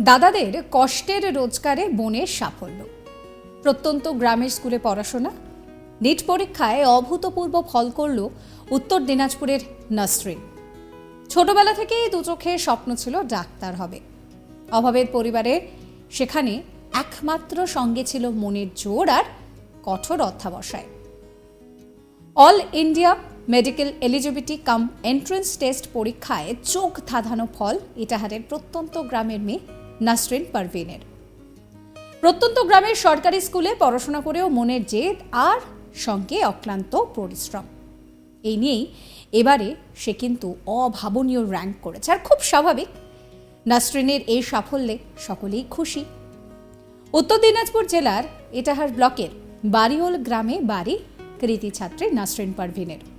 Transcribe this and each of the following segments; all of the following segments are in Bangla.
দাদাদের কষ্টের রোজগারে বোনের সাফল্য। প্রত্যন্ত গ্রামের স্কুলে পড়াশোনা, নিট পরীক্ষায় অভূতপূর্ব ফল করল উত্তর দিনাজপুরের নাসরিন ছোটবেলা থেকেই দু চোখে স্বপ্ন ছিল ডাক্তার হবে। অভাবের পরিবারে সেখানে একমাত্র সঙ্গে ছিল মনের জোর আর কঠোর অধ্যাবসায়। All India medical eligibility cum entrance test পরীক্ষায় চোখ ধাঁধানো ফল ইটাহারের প্রত্যন্ত গ্রামের মেয়ে নাসরিন পারভিনের। প্রত্যন্ত গ্রামের সরকারি স্কুলে পড়াশোনা করেও মনের জেদ আর সঙ্গে অক্লান্ত পরিশ্রম। এই নিয়েই এবারে সে কিন্তু অভাবনীয় র্যাঙ্ক করেছে। আর খুব স্বাভাবিক, নাসরিনের এই সাফল্যে সকলেই খুশি। উত্তর দিনাজপুর জেলার ইটাহার ব্লকের বারিওল গ্রামে বাড়ি কৃতি ছাত্রী নাসরিন পারভিনের।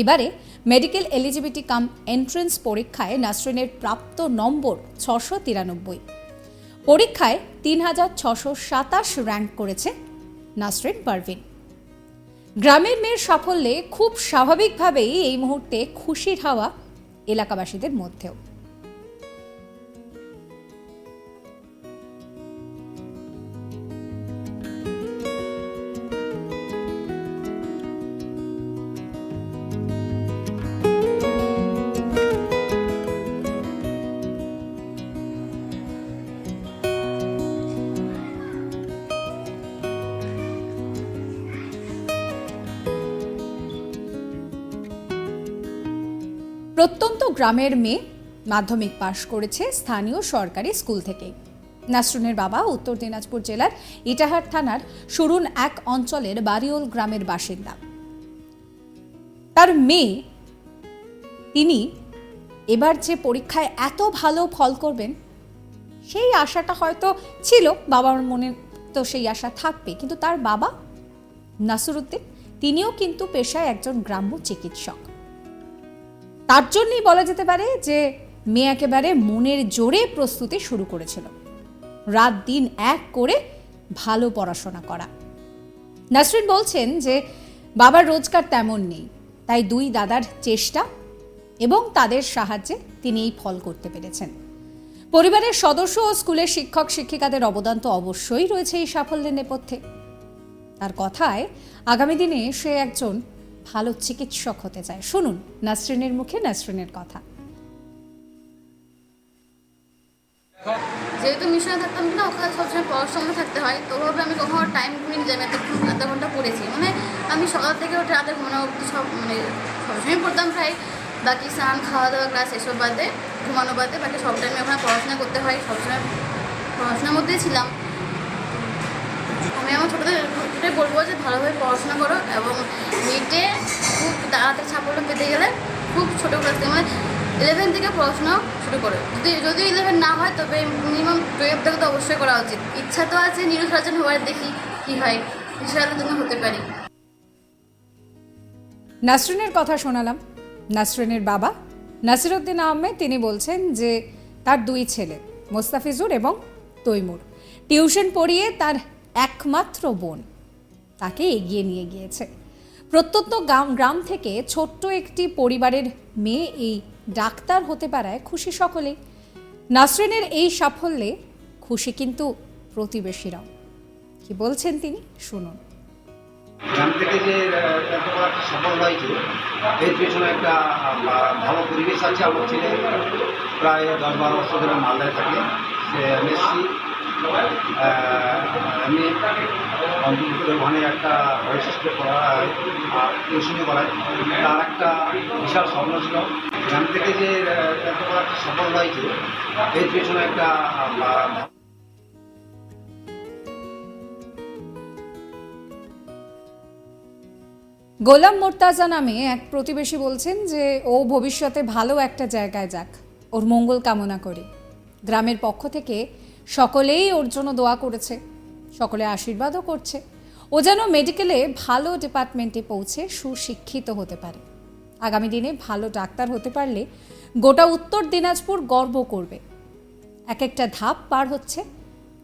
এবারে মেডিকেল এলিজিবিলিটি কাম এন্ট্রেন্স পরীক্ষায় নাসরিনের প্রাপ্ত নম্বর ছশো তিরানব্বই। পরীক্ষায় তিন হাজার ছশো সাতাশ র্যাঙ্ক করেছে নাসরিন পারভিন। গ্রামের মেয়ের সাফল্যে খুব স্বাভাবিকভাবেই এই মুহূর্তে খুশির হাওয়া এলাকাবাসীদের মধ্যেও। প্রত্যন্ত গ্রামের মেয়ে মাধ্যমিক পাশ করেছে স্থানীয় সরকারি স্কুল থেকে। নাসরুনের বাবা উত্তর দিনাজপুর জেলার ইটাহার থানার সুরুন এক অঞ্চলের বারিওল গ্রামের বাসিন্দা। তার মেয়ে, তিনি এবার যে পরীক্ষায় এত ভালো ফল করবেন, সেই আশাটা হয়তো ছিল, বাবার মনে তো সেই আশা থাকবে। কিন্তু তার বাবা নাসরুদ্দিন, তিনিও কিন্তু পেশায় একজন গ্রাম্য চিকিৎসক। তার জন্যই বলা যেতে পারে যে মেয়ে একেবারে মনের জোরে প্রস্তুতি শুরু করেছিল। রাত দিন এক করে ভালো পড়াশোনা করা। নাসরিন বলছেন যে বাবার রোজগার তেমন নেই, তাই দুই দাদার চেষ্টা এবং তাদের সাহায্যে তিনি এই ফল করতে পেরেছেন। পরিবারের সদস্য ও স্কুলের শিক্ষক শিক্ষিকাদের অবদান তো অবশ্যই রয়েছে এই সাফল্যের নেপথ্যে। তার কথায় আগামী দিনে সে একজন ভালো চিকিৎসক হতে চায়। শুনুন, নাসরিনের মুখে নাসরিনের কথা। যেহেতু মিশনে থাকতাম না, ওখানে সবসময় পড়াশোনা থাকতে হয়, তো ওভাবে আমি কখনো টাইম ঘুমিয়ে যাই না এতক্ষণ আধ ঘণ্টা পড়েছি। মানে আমি সকাল থেকে উঠে রাতে ঘুমানো অবধি সব মানে সবসময় পড়তাম প্রায়। বাকি স্নান খাওয়া দাওয়া ক্লাস এসব বাদে, ঘুমানো বাদে বাকি সব টাইমে ওখানে পড়াশোনা করতে হয়। সবসময় পড়াশোনার মধ্যেই ছিলাম। আমি আমার ছোটোদের ছোটোই বলব যে ভালোভাবে পড়াশোনা করো এবং নিটে খুব তাড়াতাড়ি সাফল্য পেতে গেলে খুব ছোটো ক্লাস থেকে মানে ইলেভেন থেকে পড়াশোনা শুরু করো। যদি যদি ইলেভেন না হয় তবে মিনিমাম টুয়েলভ থেকে তো অবশ্যই করা উচিত। ইচ্ছা তো আছে নিউজ সার্জন হওয়ার, দেখি কী হয়। ইনশাআল্লাহ তুমি হতে পারি। নাসরিনের কথা শোনালাম। নাসরিনের বাবা নাসিরুদ্দিন আহমেদ, তিনি বলছেন যে তার দুই ছেলে, মোস্তাফিজুর এবং তৈমুর। টিউশন পড়িয়ে তার একমাত্র বোন। তাকে এগিয়ে নিয়ে গিয়েছে। প্রত্যন্ত গ্রাম থেকে ছোট্ট একটি পরিবারের মেয়ে এই ডাক্তার হতে পারায় খুশি সকলেই। নাসরিনের এই সাফল্যে খুশি কিন্তু প্রতিবেশীরাও। কি বলছেন তিনি? শুনুন। গ্রাম থেকে যে সফল হয়েছে এর পেছনে একটা ভালো পরিবেশ আছে আমার ছেলে। প্রায় দশ বারো বছর ধরে মালদায় থাকে। সে এমএসসি কমপ্লিট ওখানে একটা স্কুলে পড়া হয়, আর টিউশনি করায় তার একটা বিশাল স্বপ্ন ছিল। গ্রাম থেকে যে এত বড় একটা সফল হয়েছে, এর পেছনে একটা গোলাম মোর্তাজা নামে এক প্রতিবেশী বলছেন যে, ও ভবিষ্যতে ভালো একটা জায়গায় যাক, ওর মঙ্গল কামনা করি। গ্রামের পক্ষ থেকে সকলেই ওর জন্য দোয়া করেছে। সকলে আশীর্বাদও করছে। ও যেন মেডিকেলে ভালো ডিপার্টমেন্টে পৌঁছে সুশিক্ষিত হতে পারে। আগামী দিনে ভালো ডাক্তার হতে পারলে গোটা উত্তর দিনাজপুর গর্ব করবে। এক একটা ধাপ পার হচ্ছে।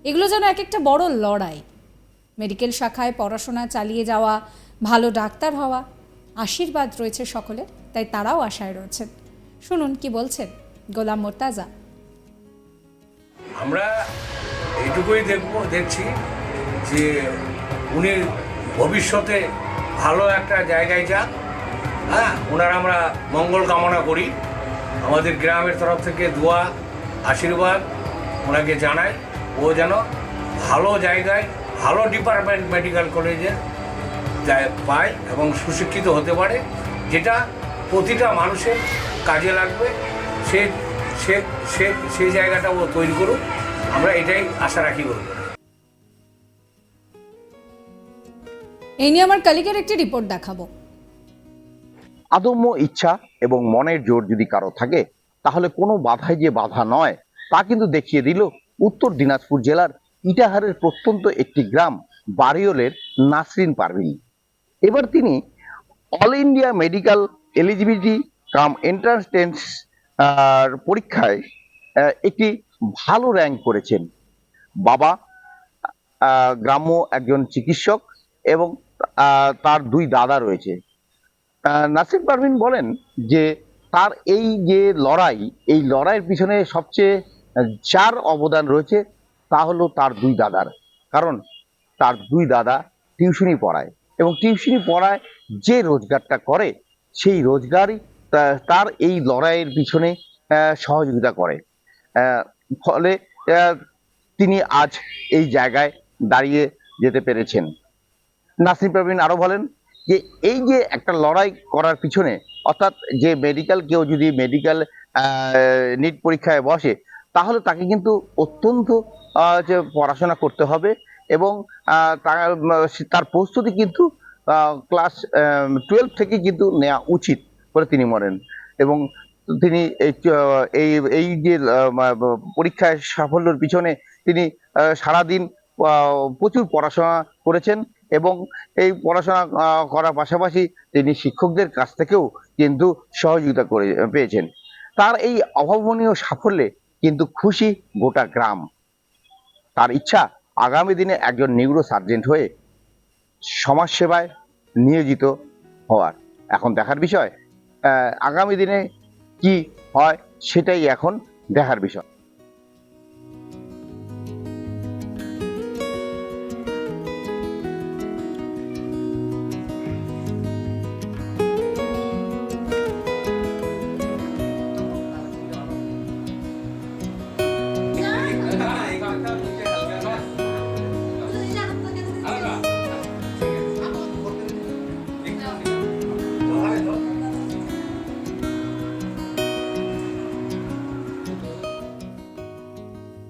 এগুলো যেন এক একটা বড় লড়াই। মেডিকেল শাখায় পড়াশোনা চালিয়ে যাওয়া, ভালো ডাক্তার হওয়া, আশীর্বাদ রয়েছে সকলে তাই তারাও আশায় রয়েছেন। শুনুন কি বলছেন গোলাম মোর্তাজা। আমরা এইটুকুই দেখব, দেখছি। যে উনি ভবিষ্যতে ভালো একটা জায়গায় যান হ্যাঁ? ওনার আমরা মঙ্গল কামনা করি। আমাদের গ্রামের তরফ থেকে দোয়া, আশীর্বাদ ওনাকে জানাই। ও যেন ভালো জায়গায়, ভালো ডিপার্টমেন্ট মেডিকেল কলেজে পায় এবং সুশিক্ষিত হতে পারে, যেটা প্রতিটা মানুষের কাজে লাগবে। সে সে সে সেই জায়গাটা ও তৈরি করুক। আমরা এটাই আশা রাখি বলব এই নিয়ে আমার কালিকের একটি রিপোর্ট দেখাবো। আদম্য ইচ্ছা এবং মনের জোর যদি কারও থাকে, তাহলে কোনো বাধাই যে বাধা নয়, তা কিন্তু দেখিয়ে দিল উত্তর দিনাজপুর জেলার ইটাহারের প্রত্যন্ত একটি গ্রাম, বারিওলের নাসরিন পারভিন। এবার তিনি all India medical eligibility cum entrance tense পরীক্ষায় একটি ভালো র্যাঙ্ক করেছেন। বাবা গ্রাম্য একজন চিকিৎসক এবং তার দুই দাদা রয়েছে। নাসির পারভিন বলেন যে, তার এই যে লড়াই, এই লড়াইয়ের পিছনে সবচেয়ে যার অবদান রয়েছে, তা হলো তার দুই দাদার। কারণ তার দুই দাদা টিউশনি পড়ায় এবং টিউশনি পড়ায় যে রোজগারটা করে, সেই রোজগারই তার এই লড়াইয়ের পিছনে সহযোগিতা করে। ফলে তিনি আজ এই জায়গায় দাঁড়িয়ে যেতে পেরেছেন। নাসির পারভিন আরও বলেন যে এই যে একটা লড়াই করার পিছনে, অর্থাৎ যে মেডিকেল কেউ যদি মেডিকেল নিট পরীক্ষায় বসে, তাহলে তাকে কিন্তু অত্যন্ত যে পড়াশোনা করতে হবে এবং তার প্রস্তুতি কিন্তু ক্লাস টুয়েলভ থেকে কিন্তু নেওয়া উচিত বলে তিনি মনেন। এবং তিনি এই এই যে পরীক্ষায় সাফল্যের পিছনে তিনি সারাদিন প্রচুর পড়াশোনা করেছেন এবং এই পড়াশোনা করার পাশাপাশি তিনি শিক্ষকদের কাছ থেকেও কিন্তু সহযোগিতা করে, পেয়েছেন। তার এই অভাবনীয় সাফল্যে কিন্তু খুশি গোটা গ্রাম। তার ইচ্ছা আগামী দিনে একজন নিউরো সার্জেন্ট হয়ে সমাজসেবায় নিয়োজিত হওয়ার। এখন দেখার বিষয় আগামী দিনে কি হয় সেটাই এখন দেখার বিষয়।